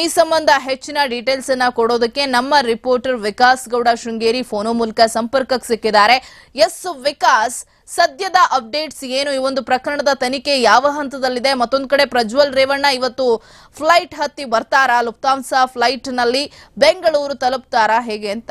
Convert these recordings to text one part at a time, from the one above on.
ಈ ಸಂಬಂಧ ಹೆಚ್ಚಿನ ಡೀಟೇಲ್ಸ್ ಅನ್ನ ಕೊಡೋದಕ್ಕೆ ನಮ್ಮ ರಿಪೋರ್ಟರ್ ವಿಕಾಸ್ ಗೌಡ ಶೃಂಗೇರಿ ಫೋನೋ ಮೂಲಕ ಸಂಪರ್ಕಕ್ಕೆ ಸಿಕ್ಕಿದ್ದಾರೆ. ಎಸ್ ವಿಕಾಸ್, ಸದ್ಯದ ಅಪ್ಡೇಟ್ಸ್ ಏನು? ಈ ಒಂದು ಪ್ರಕರಣದ ತನಿಖೆ ಯಾವ ಹಂತದಲ್ಲಿದೆ? ಮತ್ತೊಂದು ಕಡೆ ಪ್ರಜ್ವಲ್ ರೇವಣ್ಣ ಇವತ್ತು ಫ್ಲೈಟ್ ಹತ್ತಿ ಬರ್ತಾರಾ? ಲುಪ್ತಾಂಸ ಫ್ಲೈಟ್ನಲ್ಲಿ ಬೆಂಗಳೂರು ತಲುಪ್ತಾರಾ? ಹೇಗೆ ಅಂತ?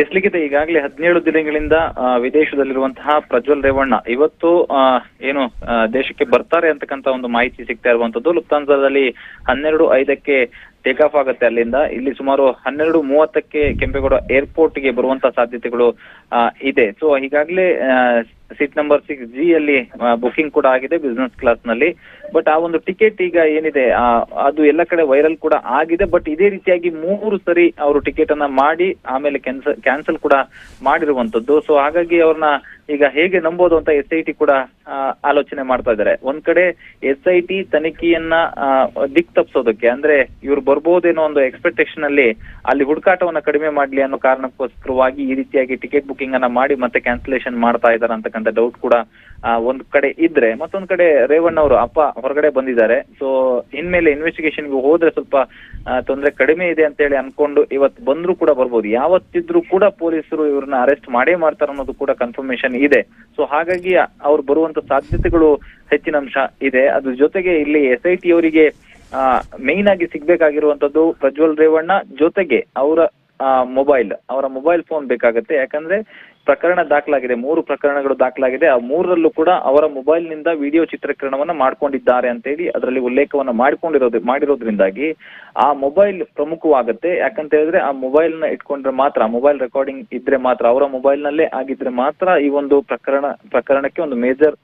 ಎಸ್ಲಿಗಿದೆ ಈಗಾಗಲೇ ಹದಿನೇಳು ದಿನಗಳಿಂದ ವಿದೇಶದಲ್ಲಿರುವಂತಹ ಪ್ರಜ್ವಲ್ ರೇವಣ್ಣ. ಇವತ್ತು ಏನು ದೇಶಕ್ಕೆ ಬರ್ತಾರೆ ಅಂತಕ್ಕಂತ ಒಂದು ಮಾಹಿತಿ ಸಿಗ್ತಾ ಇರುವಂತದ್ದು ಲುಪ್ತಾಂಜದಲ್ಲಿ ಹನ್ನೆರಡು ಐದಕ್ಕೆ ಟೇಕ್ ಆಫ್ ಆಗುತ್ತೆ ಅಲ್ಲಿಂದ. ಇಲ್ಲಿ ಸುಮಾರು ಹನ್ನೆರಡು ಮೂವತ್ತಕ್ಕೆ ಕೆಂಪೇಗೌಡ ಏರ್ಪೋರ್ಟ್ಗೆ ಬರುವಂತ ಸಾಧ್ಯತೆಗಳು ಇದೆ. ಸೊ ಈಗಾಗಲೇ ಸೀಟ್ ನಂಬರ್ ಸಿಕ್ಸ್ ಜಿ ಅಲ್ಲಿ ಬುಕಿಂಗ್ ಕೂಡ ಆಗಿದೆ ಬಿಸ್ನೆಸ್ ಕ್ಲಾಸ್ನಲ್ಲಿ. ಬಟ್ ಆ ಒಂದು ಟಿಕೆಟ್ ಈಗ ಏನಿದೆ ಅದು ಎಲ್ಲ ಕಡೆ ವೈರಲ್ ಕೂಡ ಆಗಿದೆ. ಬಟ್ ಇದೇ ರೀತಿಯಾಗಿ ಮೂರು ಸರಿ ಅವರು ಟಿಕೆಟ್ ಅನ್ನ ಮಾಡಿ, ಆಮೇಲೆ ಕ್ಯಾನ್ಸಲ್ ಕ್ಯಾನ್ಸಲ್ ಕೂಡ ಮಾಡಿರುವಂತದ್ದು. ಸೊ ಹಾಗಾಗಿ ಅವ್ರನ್ನ ಈಗ ಹೇಗೆ ನಂಬೋದು ಅಂತ ಎಸ್ ಐ ಟಿ ಕೂಡ ಆಲೋಚನೆ ಮಾಡ್ತಾ ಇದ್ದಾರೆ. ಒಂದ್ ಕಡೆ ಎಸ್ ಐ ಟಿ ತನಿಖೆಯನ್ನ ದಿಕ್ ತಪ್ಪಿಸೋದಕ್ಕೆ ಅಂದ್ರೆ ಇವ್ರು ಬರ್ಬೋದೇನೋ ಒಂದು ಎಕ್ಸ್ಪೆಕ್ಟೇಷನ್ ಅಲ್ಲಿ ಅಲ್ಲಿ ಹುಡುಕಾಟವನ್ನ ಕಡಿಮೆ ಮಾಡ್ಲಿ ಅನ್ನೋ ಕಾರಣಕ್ಕೋಸ್ಕರವಾಗಿ ಈ ರೀತಿಯಾಗಿ ಟಿಕೆಟ್ ಬುಕಿಂಗ್ ಅನ್ನ ಮಾಡಿ ಮತ್ತೆ ಕ್ಯಾನ್ಸಲೇಷನ್ ಮಾಡ್ತಾ ಇದಾರೆ ಅಂತಕ್ಕಂಥ ಡೌಟ್ ಕೂಡ ಒಂದ್ ಕಡೆ ಇದ್ರೆ, ಮತ್ತೊಂದ್ ಕಡೆ ರೇವಣ್ಣ ಅವರು ಅಪ್ಪ ಹೊರಗಡೆ ಬಂದಿದ್ದಾರೆ. ಸೊ ಇನ್ಮೇಲೆ ಇನ್ವೆಸ್ಟಿಗೇಷನ್ಗೆ ಹೋದ್ರೆ ಸ್ವಲ್ಪ ತೊಂದ್ರೆ ಕಡಿಮೆ ಇದೆ ಅಂತ ಹೇಳಿ ಅನ್ಕೊಂಡು ಇವತ್ತು ಬಂದ್ರು ಕೂಡ ಬರ್ಬೋದು. ಯಾವತ್ತಿದ್ರು ಕೂಡ ಪೊಲೀಸರು ಇವ್ರನ್ನ ಅರೆಸ್ಟ್ ಮಾಡೇ ಮಾಡ್ತಾರ ಅನ್ನೋದು ಕೂಡ ಕನ್ಫರ್ಮೇಶನ್ ಇದೆ. ಸೊ ಹಾಗಾಗಿ ಅವ್ರು ಬರುವಂತ ಸಾಧ್ಯತೆಗಳು ಹೆಚ್ಚಿನ ಅಂಶ ಇದೆ. ಅದ್ರ ಜೊತೆಗೆ ಇಲ್ಲಿ ಎಸ್ ಐ ಟಿ ಅವರಿಗೆ ಮೇನ್ ಆಗಿ ಸಿಗ್ಬೇಕಾಗಿರುವಂತದ್ದು ಪ್ರಜ್ವಲ್ ರೇವಣ್ಣ ಜೊತೆಗೆ ಅವರ ಮೊಬೈಲ್ ಅವರ ಮೊಬೈಲ್ ಫೋನ್ ಬೇಕಾಗುತ್ತೆ. ಯಾಕಂದ್ರೆ ಪ್ರಕರಣ ದಾಖಲಾಗಿದೆ, ಮೂರು ಪ್ರಕರಣಗಳು ದಾಖಲಾಗಿದೆ. ಆ ಮೂರರಲ್ಲೂ ಕೂಡ ಅವರ ಮೊಬೈಲ್ನಿಂದ ವಿಡಿಯೋ ಚಿತ್ರೀಕರಣವನ್ನ ಮಾಡ್ಕೊಂಡಿದ್ದಾರೆ ಅಂತ ಹೇಳಿ ಅದರಲ್ಲಿ ಉಲ್ಲೇಖವನ್ನ ಮಾಡಿಕೊಂಡಿರೋದು, ಮಾಡಿರೋದ್ರಿಂದಾಗಿ ಆ ಮೊಬೈಲ್ ಪ್ರಮುಖವಾಗುತ್ತೆ. ಯಾಕಂತ ಹೇಳಿದ್ರೆ ಆ ಮೊಬೈಲ್ನ ಇಟ್ಕೊಂಡ್ರೆ ಮಾತ್ರ ಮೊಬೈಲ್ ರೆಕಾರ್ಡಿಂಗ್ ಇದ್ರೆ ಮಾತ್ರ, ಅವರ ಮೊಬೈಲ್ ನಲ್ಲೇ ಆಗಿದ್ರೆ ಮಾತ್ರ ಈ ಒಂದು ಪ್ರಕರಣ, ಪ್ರಕರಣಕ್ಕೆ ಒಂದು ಮೇಜರ್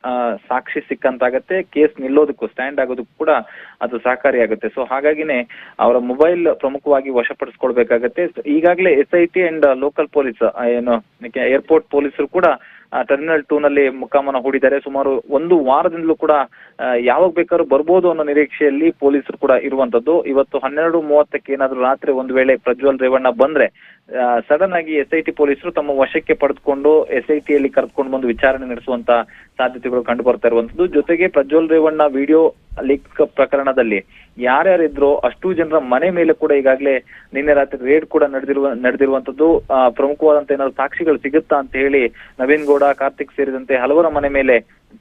ಸಾಕ್ಷಿ ಸಿಕ್ಕಂತಾಗತ್ತೆ. ಕೇಸ್ ನಿಲ್ಲೋದಕ್ಕೂ, ಸ್ಟ್ಯಾಂಡ್ ಆಗೋದಕ್ಕೂ ಕೂಡ ಅದು ಸಹಕಾರಿಯಾಗುತ್ತೆ. ಸೊ, ಹಾಗಾಗಿನೇ ಅವರ ಮೊಬೈಲ್ ಪ್ರಮುಖವಾಗಿ ವಶಪಡಿಸ್ಕೊಳ್ಬೇಕಾಗತ್ತೆ. ಈಗಾಗಲೇ S I T and local police ಏನು ಏರ್ಪೋರ್ಟ್ ಪೊಲೀಸರು ಕೂಡ ಟರ್ಮಿನಲ್ ಟೂ ನಲ್ಲಿ ಮುಕ್ಕಾಮನ ಹೂಡಿದ್ದಾರೆ. ಸುಮಾರು ಒಂದು ವಾರದಿಂದಲೂ ಕೂಡ ಯಾವಾಗ ಬೇಕಾದ್ರೂ ಬರ್ಬೋದು ಅನ್ನೋ ನಿರೀಕ್ಷೆಯಲ್ಲಿ ಪೊಲೀಸರು ಕೂಡ ಇರುವಂತದ್ದು. ಇವತ್ತು ಹನ್ನೆರಡು ಮೂವತ್ತಕ್ಕೆ ಏನಾದ್ರೂ ರಾತ್ರಿ ಒಂದು ವೇಳೆ ಪ್ರಜ್ವಲ್ ರೇವಣ್ಣ ಬಂದ್ರೆ ಸಡನ್ ಆಗಿ ಎಸ್ ಐ ಟಿ ಪೊಲೀಸರು ತಮ್ಮ ವಶಕ್ಕೆ ಪಡೆದುಕೊಂಡು ಎಸ್ ಐ ಟಿಯಲ್ಲಿ ಕರೆದುಕೊಂಡು ಬಂದು ವಿಚಾರಣೆ ನಡೆಸುವಂತ ಸಾಧ್ಯತೆಗಳು ಕಂಡು ಬರ್ತಾ ಇರುವಂತದ್ದು ಜೊತೆಗೆ ಪ್ರಜ್ವಲ್ ರೇವಣ್ಣ ವಿಡಿಯೋ ಲೀಕ್ ಪ್ರಕರಣದಲ್ಲಿ ಯಾರ್ಯಾರಿದ್ರೋ ಅಷ್ಟು ಜನರ ಮನೆ ಮೇಲೆ ಕೂಡ ಈಗಾಗಲೇ ನಿನ್ನೆ ರಾತ್ರಿ ರೇಡ್ ಕೂಡ ನಡೆದಿರುವ ನಡೆದಿರುವಂತದ್ದು ಪ್ರಮುಖವಾದಂತ ಏನಾದ್ರು ಸಾಕ್ಷಿಗಳು ಸಿಗುತ್ತಾ ಅಂತ ಹೇಳಿ ನವೀನ್ ಗೌಡ, ಕಾರ್ತಿಕ್ ಸೇರಿದಂತೆ ಹಲವರ ಮನೆ ಮೇಲೆ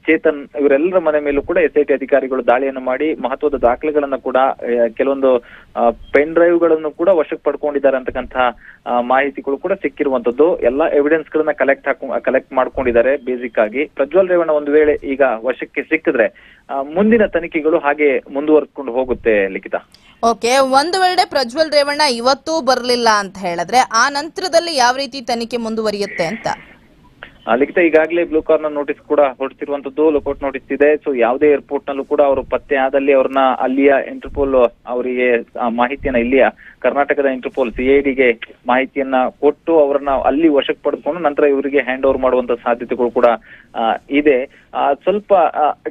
ಚೇತನ್ ಇವರೆಲ್ಲರ ಮನೆ ಮೇಲೂ ಕೂಡ ಎಸ್ ಐ ಟಿ ಅಧಿಕಾರಿಗಳು ದಾಳಿಯನ್ನು ಮಾಡಿ ಮಹತ್ವದ ದಾಖಲೆಗಳನ್ನ ಕೂಡ ಕೆಲವೊಂದು ಪೆನ್ ಡ್ರೈವ್ಗಳನ್ನು ಕೂಡ ವಶಕ್ಕೆ ಪಡ್ಕೊಂಡಿದ್ದಾರೆ ಅಂತಕ್ಕಂತಹ ಮಾಹಿತಿಗಳು ಕೂಡ ಸಿಕ್ಕಿರುವಂತದ್ದು ಎಲ್ಲಾ ಎವಿಡೆನ್ಸ್ ಗಳನ್ನ ಕಲೆಕ್ಟ್ ಹಾಕೊ ಕಲೆಕ್ಟ್ ಮಾಡ್ಕೊಂಡಿದ್ದಾರೆ ಬೇಸಿಕ್ ಆಗಿ. ಪ್ರಜ್ವಲ್ ರೇವಣ್ಣ ಒಂದು ವೇಳೆ ಈಗ ವಶಕ್ಕೆ ಸಿಕ್ಕಿದ್ರೆ ಮುಂದಿನ ತನಿಖೆಗಳು ಹಾಗೆ ಮುಂದುವರ್ಕೊಂಡು ಹೋಗುತ್ತೆ ಲಿಖಿತ. ಓಕೆ, ಒಂದು ವೇಳೆ ಪ್ರಜ್ವಲ್ ರೇವಣ್ಣ ಇವತ್ತು ಬರಲಿಲ್ಲ ಅಂತ ಹೇಳಿದ್ರೆ, ಆ ನಂತರದಲ್ಲಿ ಯಾವ ರೀತಿ ತನಿಖೆ ಮುಂದುವರಿಯುತ್ತೆ ಅಂತ? ಲಿಖಿತ ಈಗಾಗಲೇ ಬ್ಲೂ ಕಾರ್ನರ್ ನೋಟಿಸ್ ಕೂಡ ಹೊರಡಿಸಿರುವಂತದ್ದು ಲುಕೌಟ್ ನೋಟಿಸ್ ಇದೆ. ಸೊ ಯಾವುದೇ ಏರ್ಪೋರ್ಟ್ ನಲ್ಲೂ ಕೂಡ ಅವರು ಪತ್ತೆ ಆದಲ್ಲಿ ಅವ್ರನ್ನ ಅಲ್ಲಿಯ ಇಂಟರ್ಪೋಲ್ ಅವರಿಗೆ ಮಾಹಿತಿಯನ್ನ ಇಲ್ಲಿಯ ಕರ್ನಾಟಕದ ಇಂಟರ್ಪೋಲ್ ಸಿಐಡಿಗೆ ಮಾಹಿತಿಯನ್ನ ಕೊಟ್ಟು ಅವರನ್ನ ಅಲ್ಲಿ ವಶಕ್ಕೆ ಪಡೆದುಕೊಂಡು ನಂತರ ಇವರಿಗೆ ಹ್ಯಾಂಡ್ ಓವರ್ ಮಾಡುವಂತ ಸಾಧ್ಯತೆಗಳು ಕೂಡ ಇದೆ. ಸ್ವಲ್ಪ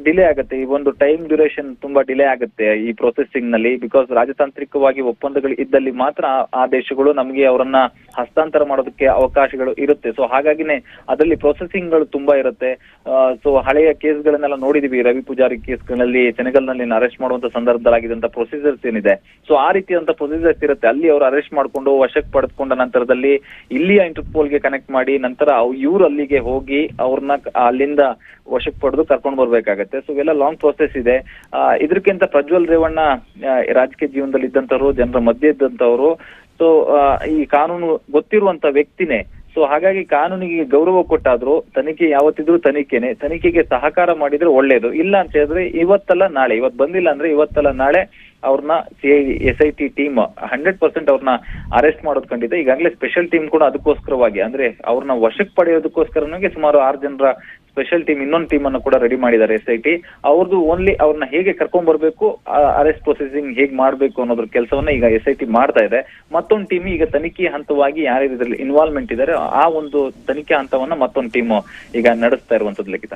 ಡಿಲೇ ಆಗುತ್ತೆ. ಈ ಒಂದು ಟೈಮ್ ಡ್ಯೂರೇಷನ್ ತುಂಬಾ ಡಿಲೇ ಆಗುತ್ತೆ ಈ ಪ್ರೊಸೆಸಿಂಗ್ನಲ್ಲಿ ಬಿಕಾಸ್ ರಾಜತಾಂತ್ರಿಕವಾಗಿ ಒಪ್ಪಂದಗಳು ಇದ್ದಲ್ಲಿ ಮಾತ್ರ ಆ ದೇಶಗಳು ನಮಗೆ ಅವರನ್ನ ಹಸ್ತಾಂತರ ಮಾಡೋದಕ್ಕೆ ಅವಕಾಶಗಳು ಇರುತ್ತೆ. ಸೊ ಹಾಗಾಗಿನೇ ಅದರಲ್ಲಿ ಪ್ರೊಸೆಸಿಂಗ್ಗಳು ತುಂಬಾ ಇರುತ್ತೆ. ಸೊ ಹಳೆಯ ಕೇಸ್ಗಳನ್ನೆಲ್ಲ ನೋಡಿದೀವಿ. ರವಿ ಪೂಜಾರಿ ಕೇಸ್ಗಳಲ್ಲಿ ಸೆನೆಗಲ್ನಲ್ಲಿ ಅರೆಸ್ಟ್ ಮಾಡುವಂತ ಸಂದರ್ಭದಲ್ಲಾಗಿದಂತ ಪ್ರೊಸೀಜರ್ಸ್ ಏನಿದೆ. ಸೊ ಆ ರೀತಿಯಾದಂತ ಪ್ರೊಸೀಜರ್ಸ್ ಇರುತ್ತೆ. ಅಲ್ಲಿ ಅವರು ಅರೆಸ್ಟ್ ಮಾಡ್ಕೊಂಡು ವಶಕ್ಕೆ ಪಡೆದುಕೊಂಡ ನಂತರದಲ್ಲಿ ಇಲ್ಲಿಯ ಇಂಟರ್ಪೋಲ್ಗೆ ಕನೆಕ್ಟ್ ಮಾಡಿ ನಂತರ ಇವ್ರು ಅಲ್ಲಿಗೆ ಹೋಗಿ ಅವ್ರನ್ನ ಅಲ್ಲಿಂದ ವಶಕ್ಕೆ ಪಡೆದು ಕರ್ಕೊಂಡು ಬರ್ಬೇಕಾಗತ್ತೆ. ಸೊ ಇವೆಲ್ಲ ಲಾಂಗ್ ಪ್ರೊಸೆಸ್ ಇದೆ. ಇದಕ್ಕಿಂತ ಪ್ರಜ್ವಲ್ ರೇವಣ್ಣ ರಾಜಕೀಯ ಜೀವನದಲ್ಲಿ ಇದ್ದಂತವ್ರು ಜನರ ಮಧ್ಯೆ ಇದ್ದಂತವ್ರು ಸೊ ಈ ಕಾನೂನು ಗೊತ್ತಿರುವಂತ ವ್ಯಕ್ತಿನೇ ಸೊ ಹಾಗಾಗಿ ಕಾನೂನಿಗೆ ಗೌರವ ಕೊಟ್ಟಾದ್ರೂ ತನಿಖೆ ಯಾವತ್ತಿದ್ರು ತನಿಖೆನೆ, ತನಿಖೆಗೆ ಸಹಕಾರ ಮಾಡಿದ್ರೆ ಒಳ್ಳೇದು. ಇಲ್ಲ ಅಂತ ಹೇಳಿದ್ರೆ ಇವತ್ತಲ್ಲ ನಾಳೆ, ಇವತ್ತು ಬಂದಿಲ್ಲ ಅಂದ್ರೆ ಇವತ್ತಲ್ಲ ನಾಳೆ ಅವ್ರನ್ನ C I S I T team hundred percent ಅವ್ರನ್ನ ಅರೆಸ್ಟ್ ಮಾಡೋದ್ ಖಂಡಿತ ಈಗಾಗಲೇ ಸ್ಪೆಷಲ್ ಟೀಮ್ ಕೂಡ ಅದಕ್ಕೋಸ್ಕರವಾಗಿ, ಅಂದ್ರೆ ಅವ್ರನ್ನ ವಶಕ್ಕೆ ಪಡೆಯೋದಕ್ಕೋಸ್ಕರನೇ ಸುಮಾರು ಆರು ಜನರ ಸ್ಪೆಷಲ್ ಟೀಮ್ ಇನ್ನೊಂದು ಟೀಮ್ ಅನ್ನು ಕೂಡ ರೆಡಿ ಮಾಡಿದ್ದಾರೆ ಎಸ್ ಐ ಟಿ ಅವ್ರದ್ದು ಓನ್ಲಿ ಅವ್ರನ್ನ ಹೇಗೆ ಕರ್ಕೊಂಡ್ ಬರಬೇಕು ಅರೆಸ್ಟ್ ಪ್ರೊಸೆಸಿಂಗ್ ಹೇಗೆ ಮಾಡ್ಬೇಕು ಅನ್ನೋದ್ರ ಕೆಲಸವನ್ನ ಈಗ ಎಸ್ ಐ ಟಿ ಮಾಡ್ತಾ ಇದೆ. ಮತ್ತೊಂದು ಟೀಮ್ ಈಗ ತನಿಖೆ ಹಂತವಾಗಿ ಯಾರು ಇದರಲ್ಲಿ ಇನ್ವಾಲ್ವ್ಮೆಂಟ್ ಇದ್ದಾರೆ ಆ ಒಂದು ತನಿಖೆ ಹಂತವನ್ನ ಮತ್ತೊಂದು ಟೀಮ್ ಈಗ ನಡೆಸ್ತಾ ಇರುವಂತದ್ದು, ಲಿಖಿತ.